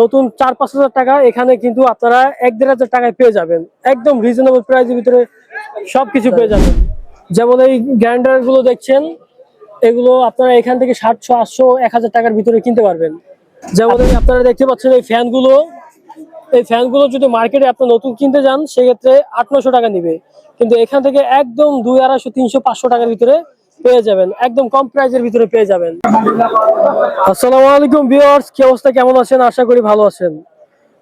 নতুন চার পাঁচ হাজার টাকা এখানে কিন্তু আপনারা এক দেড় হাজার টাকায় পেয়ে যাবেন। একদম রিজনেবল প্রাইসের ভিতরে সবকিছু পেয়ে যাবেন। যেমন এই গ্রাইন্ডারগুলো দেখছেন, এগুলো আপনারা এখান থেকে সাতশো, আটশো, এক হাজার টাকার ভিতরে কিনতে পারবেন। যেমন আপনারা দেখতে পাচ্ছেন এই ফ্যানগুলো। এই ফ্যানগুলো যদি মার্কেটে আপনি নতুন কিনতে যান, সেক্ষেত্রে আট, নশো টাকা নিবে। কিন্তু এখান থেকে একদম দুই, আড়াইশো, তিনশো, পাঁচশো টাকার ভিতরে পেয়ে যাবেন, একদম কম প্রাইসের ভিতরে পেয়ে যাবেন। আসসালামু আলাইকুম ভিউয়ার্স কি অবস্থা, কেমন আছেন? আশা করি ভালো আছেন।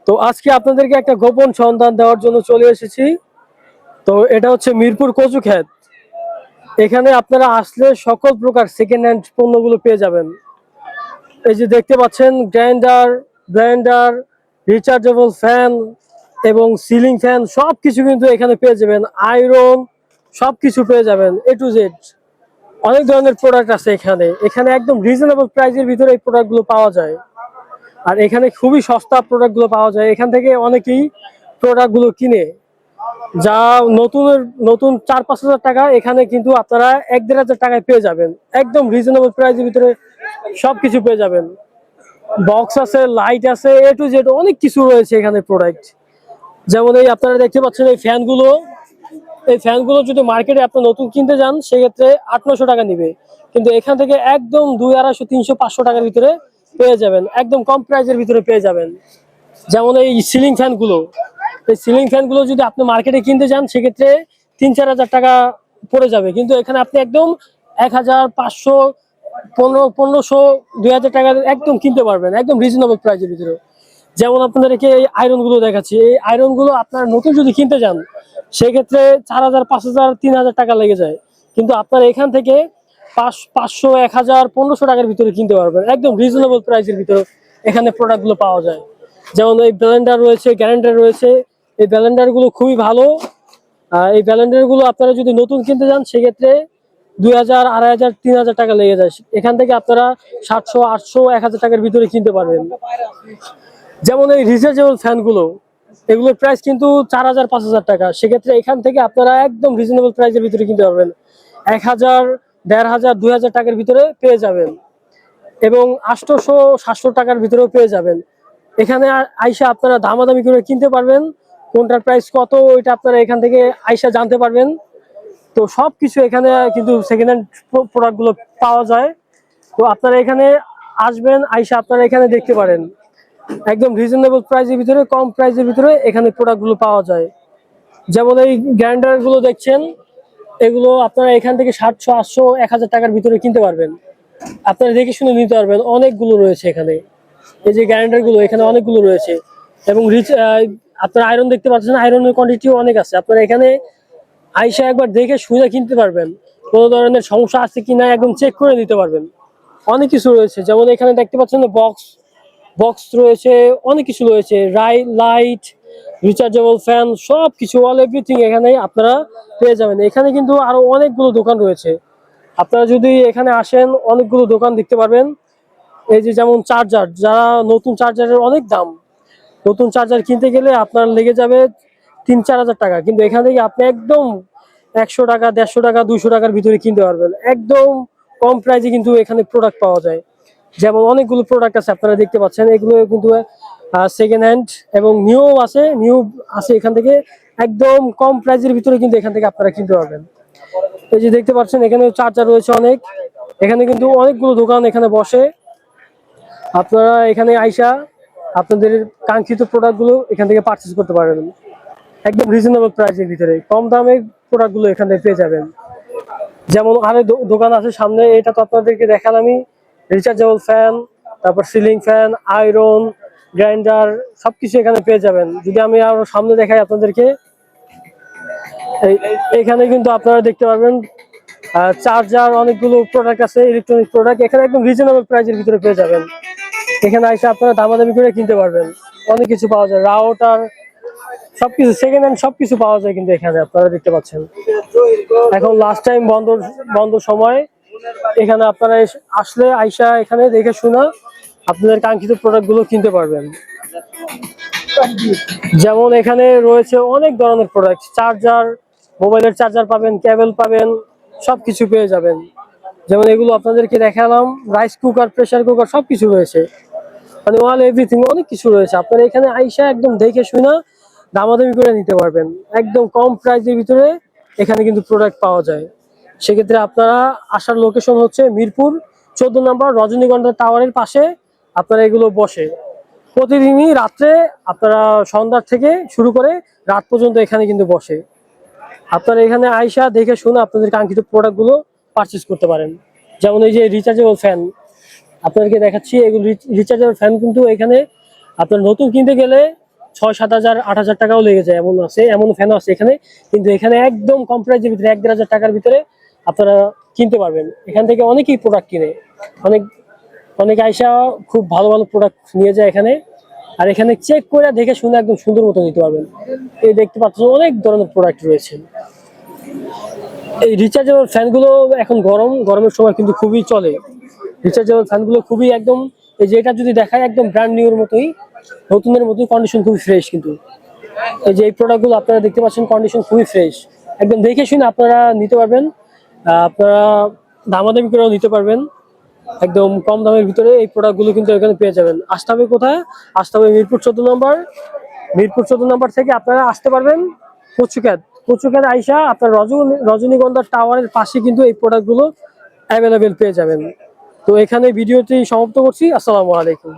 তো আজকে আপনাদেরকে একটা গোপন সন্ধান দেওয়ার জন্য চলে এসেছি। তো এটা হচ্ছে মিরপুর কচু ক্ষেত। এখানে আপনারা আসলে সকল প্রকার সেকেন্ড হ্যান্ড পণ্যগুলো পেয়ে যাবেন। এই যে দেখতে পাচ্ছেন গ্রাইন্ডার ব্লেন্ডার রিচার্জেবল ফ্যান এবং সিলিং ফ্যান সব কিছু কিন্তু এখানে পেয়ে যাবেন। আয়রন সব কিছু পেয়ে যাবেন এ টু জেড অনেক ধরনের প্রোডাক্ট আছে এখানে। এখানে একদম রিজনেবল প্রাইসের ভিতরে এই প্রোডাক্টগুলো পাওয়া যায়। আর এখানে খুবই সস্তা প্রোডাক্টগুলো পাওয়া যায়। এখান থেকে অনেকেই প্রোডাক্টগুলো কিনে। যা নতুনের, নতুন চার পাঁচ হাজার টাকা, এখানে কিন্তু আপনারা এক দেড় হাজার টাকায় পেয়ে যাবেন। একদম রিজনেবল প্রাইসের ভিতরে সবকিছু পেয়ে যাবেন। বক্স আছে লাইট আছে এ টু জেড অনেক কিছু রয়েছে এখানে প্রোডাক্ট যেমন এই আপনারা দেখতে পাচ্ছেন এই ফ্যানগুলো এই ফ্যানগুলো যদি মার্কেটে আপনি নতুন কিনতে যান, সেক্ষেত্রে আট নশো টাকা নিবে। কিন্তু এখান থেকে একদম দুই আড়াইশো, তিনশো, পাঁচশো টাকার ভিতরে পেয়ে যাবেন। একদম কম প্রাইসের ভিতরে পেয়ে যাবেন। যেমন এই সিলিং ফ্যানগুলো এই সিলিং ফ্যানগুলো যদি আপনি মার্কেটে কিনতে যান, সেক্ষেত্রে তিন, চার হাজার টাকা পড়ে যাবে। কিন্তু এখানে আপনি একদম এক হাজার, পাঁচশো, পনেরো, পনেরোশো, দুই হাজার টাকার একদম কিনতে পারবেন। একদম রিজনেবল প্রাইসের ভিতরে। যেমন আপনাদেরকে এই আয়রনগুলো দেখাচ্ছি। এই আয়রনগুলো আপনার নতুন যদি কিনতে যান সেক্ষেত্রে চার হাজার, পাঁচ হাজার, তিন হাজার টাকা লেগে যায়। কিন্তু আপনার এখান থেকে পাঁচ, পাঁচশো, এক হাজার, পনেরোশো টাকার ভিতরে কিনতে পারবেন। একদম রিজনেবল প্রাইসের ভিতরে এখানে প্রোডাক্টগুলো পাওয়া যায়। যেমন এই ব্লেন্ডার রয়েছে গ্যারেন্ডার রয়েছে। এই ব্লেন্ডারগুলো খুবই ভালো। এই ব্লেন্ডারগুলো আপনারা যদি নতুন কিনতে যান, সেক্ষেত্রে দুই হাজার, আড়াই হাজার, তিন হাজার টাকা লেগে যায়। এখান থেকে আপনারা সাতশো, আটশো, এক হাজার টাকার ভিতরে কিনতে পারবেন। যেমন এই রিচার্জেবল ফ্যানগুলো এগুলোর প্রাইস কিন্তু চার হাজার, পাঁচ হাজার টাকা। সেক্ষেত্রে এখান থেকে আপনারা একদম রিজনেবল প্রাইসের ভিতরে কিনতে পারবেন। এক হাজার, দেড় হাজার, দুই হাজার টাকার ভিতরে পেয়ে যাবেন। এবং আটশোশো, সাতশো টাকার ভিতরেও পেয়ে যাবেন। এখানে আইসা আপনারা দামাদামি করে কিনতে পারবেন। কোনটার প্রাইস কত, ওইটা আপনারা এখান থেকে আইসা জানতে পারবেন। তো সব কিছু এখানে কিন্তু সেকেন্ড হ্যান্ড প্রোডাক্টগুলো পাওয়া যায়। তো আপনারা এখানে আসবেন, আইসা আপনারা এখানে দেখতে পারেন। একদম রিজনেবল প্রাইসের ভিতরে, কম প্রাইসের ভিতরে এখানে প্রোডাক্টগুলো পাওয়া যায়। যেমন এই গ্রাইন্ডারগুলো দেখছেন, এগুলো আপনারা এখান থেকে সাতশো, আটশো, এক হাজার টাকার ভিতরে কিনতে পারবেন। আপনারা দেখে শুনে নিতে পারবেন, অনেকগুলো রয়েছে এখানে। এই যে গ্রাইন্ডারগুলো, এখানে অনেকগুলো রয়েছে। এবং আপনারা আয়রন দেখতে পাচ্ছেন আয়রনের কোয়ান্টিটিও অনেক আছে। আপনারা এখানে আইসা একবার দেখে শুনে কিনতে পারবেন। কোনো ধরনের সমস্যা আছে কিনা একদম চেক করে নিতে পারবেন। অনেক কিছু রয়েছে। যেমন এখানে দেখতে পাচ্ছেন বক্স বক্স রয়েছে, অনেক কিছু রয়েছে। রাই লাইট রিচার্জেবল ফ্যান সব কিছু অল এভরিথিং এখানে আপনারা পেয়ে যাবেন। এখানে কিন্তু আরও অনেকগুলো দোকান রয়েছে। আপনারা যদি এখানে আসেন, অনেকগুলো দোকান দেখতে পারবেন। এই যে যেমন চার্জার যারা নতুন চার্জারের অনেক দাম। নতুন চার্জার কিনতে গেলে আপনার লেগে যাবে তিন, চার হাজার টাকা। কিন্তু এখান থেকে আপনি একদম একশো টাকা, দেড়শো টাকা দুশো টাকার ভিতরে কিনতে পারবেন। একদম কম প্রাইসে কিন্তু এখানে প্রোডাক্ট পাওয়া যায়। যেমন অনেকগুলো প্রোডাক্ট আছে আপনারা দেখতে পাচ্ছেন, এগুলো কিন্তু সেকেন্ড হ্যান্ড এবং নিউ আছে নিউ আছে এখান থেকে, একদম কম প্রাইসের ভিতরে কিন্তু এখান থেকে আপনারা কিনতে পারবেন। এই যে দেখতে পাচ্ছেন, এখানে চার্জার রয়েছে অনেক, এখানে কিন্তু অনেকগুলো দোকান এখানে বসে। আপনারা এখানে আইসা আপনাদের কাঙ্ক্ষিত প্রোডাক্টগুলো এখান থেকে পারচেজ করতে পারবেন। একদম রিজনেবল প্রাইসের ভিতরে, কম দামে প্রোডাক্টগুলো এখান থেকে পেয়ে যাবেন। যেমন আরও দোকান আছে সামনে, এটা তো আপনাদেরকে দেখালামই। রিচার্জেবল ফ্যান তারপর সিলিং ফ্যান আয়রন গ্রাইন্ডার সবকিছু এখানে পেয়ে যাবেন। যদি আমি আরও সামনে দেখাই আপনাদেরকে এখানে কিন্তু আপনারা দেখতে পারবেন চার্জার অনেকগুলো প্রোডাক্ট আছে ইলেকট্রনিক প্রোডাক্ট এখানে একদম রিজনেবল প্রাইসের ভিতরে পেয়ে যাবেন। এখানে এসে আপনারা দামাদামি করে কিনতে পারবেন। অনেক কিছু পাওয়া যায় রাউটার সবকিছু সেকেন্ড হ্যান্ড সবকিছু পাওয়া যায় কিন্তু এখানে, আপনারা দেখতে পাচ্ছেন। এখন লাস্ট টাইম বন্ধ বন্ধ সময় এখানে আপনারা আসলে আইসা এখানে দেখে শোনা আপনাদের কাঙ্ক্ষিত প্রোডাক্টগুলো কিনতে পারবেন। যেমন এখানে রয়েছে অনেক ধরনের প্রোডাক্ট চার্জার মোবাইলের চার্জার পাবেন কেবল পাবেন, সবকিছু পেয়ে যাবেন। যেমন এগুলো আপনাদেরকে দেখালাম রাইস কুকার প্রেসার কুকার সবকিছু রয়েছে। মানে ওয়াল এভরিথিং অনেক কিছু রয়েছে। আপনারা এখানে আইসা একদম দেখে শুনে দামাদামি করে নিতে পারবেন। একদম কম প্রাইসের ভিতরে এখানে কিন্তু প্রোডাক্ট পাওয়া যায়। সেক্ষেত্রে আপনারা আসার লোকেশন হচ্ছে মিরপুর, চোদ্দ নম্বর রজনীগন্ধা টাওয়ারের পাশে আপনারা এগুলো বসে। প্রতিদিনই রাত্রে আপনারা সন্ধ্যার থেকে শুরু করে রাত পর্যন্ত এখানে কিন্তু বসে। আপনারা এখানে আইসা দেখে শুনে আপনাদের কাঙ্ক্ষিত প্রোডাক্টগুলো পারচেস করতে পারেন। যেমন এই যে রিচার্জেবল ফ্যান আপনাদেরকে দেখাচ্ছি, এগুলো রিচার্জেবল ফ্যান কিন্তু এখানে আপনার নতুন কিনতে গেলে ছয়, সাত হাজার, আট হাজার টাকাও লেগে যায়। এমন আছে, এমন ফ্যানও আছে এখানে। কিন্তু এখানে একদম কম প্রাইসের ভিতরে, এক দেড় হাজার টাকার ভিতরে আপনারা কিনতে পারবেন। এখান থেকে অনেকেই প্রোডাক্ট কিনে। অনেক অনেক আইসা খুব ভালো ভালো প্রোডাক্ট নিয়ে যায় এখানে। আর এখানে চেক করে দেখে শুনে একদম সুন্দর মতো নিতে পারবেন। এই দেখতে পাচ্ছেন অনেক ধরনের প্রোডাক্ট রয়েছে। এই রিচার্জেবল ফ্যানগুলো এখন গরম, গরমের সময় কিন্তু খুবই চলে। রিচার্জেবল ফ্যানগুলো খুবই একদম, এই যে এটা যদি দেখায় একদম ব্র্যান্ড নিউর মতোই, নতুনের মতোই কন্ডিশন খুবই ফ্রেশ কিন্তু। এই যে এই প্রোডাক্টগুলো আপনারা দেখতে পাচ্ছেন কন্ডিশন খুবই ফ্রেশ একদম দেখে শুনে আপনারা নিতে পারবেন। আপনারা দামাদামি করেও নিতে পারবেন। একদম কম দামের ভিতরে এই প্রোডাক্টগুলো কিন্তু এখানে পেয়ে যাবেন। আসতে হবে কোথায়? আসতে হবে মিরপুর চোদ্দ নম্বর। মিরপুর চোদ্দ নম্বর থেকে আপনারা আসতে পারবেন কচুক্যাত কচুক্যাত আইসা আপনার রজনী রজনীগন্ধার টাওয়ারের পাশে কিন্তু এই প্রোডাক্টগুলো অ্যাভেলেবেল পেয়ে যাবেন। তো এখানে ভিডিওটি সমাপ্ত করছি। আসসালামু আলাইকুম।